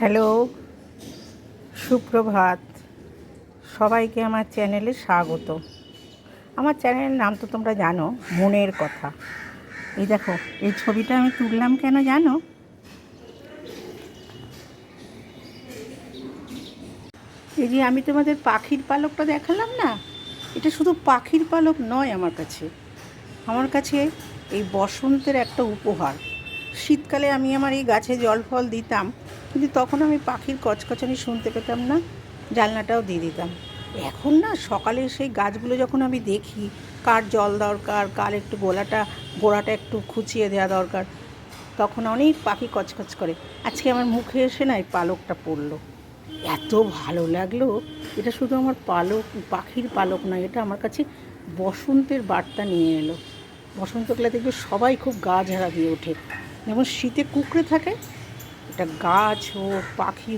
Hello, সুপ্রভাত। সবাইকে আমার চ্যানেলে স্বাগত। আমার চ্যানেলের নাম তো তোমরা জানো, মনের কথা। এই দেখো, এই ছবিটা আমি তুললাম কেন জানো? এই যে আমি তোমাদের পাখির পালকটা দেখালাম না? এটা শুধু পাখির পালক নয় আমার কাছে। আমার কাছে এই বসন্তের একটা উপহার। শীতকালে আমি আমার এই গাছে জল ফল দিতাম, কিন্তু তখন আমি পাখির কচকচানি শুনতে পেতাম না, জানলাটাও দিয়ে দিতাম। এখন না, সকালে সেই গাছগুলো যখন আমি দেখি, কার জল দরকার, কার একটু গোলাটা, গোড়াটা একটু খুঁচিয়ে দেওয়া দরকার, তখন অনেক পাখি কচকচ করে। আজকে আমার মুখে এসে না এই পালকটা পড়ল। এত ভালো লাগল, এটা শুধু আমার পালক, পাখির পালক নয়, এটা আমার কাছে বসন্তের বার্তা নিয়ে এলো। বসন্তকালে দেখবে সবাই খুব গা ঝাড়া দিয়ে ওঠে। যেমন শীতে কুকড়ে থাকে এটা গাছ হোক পাখি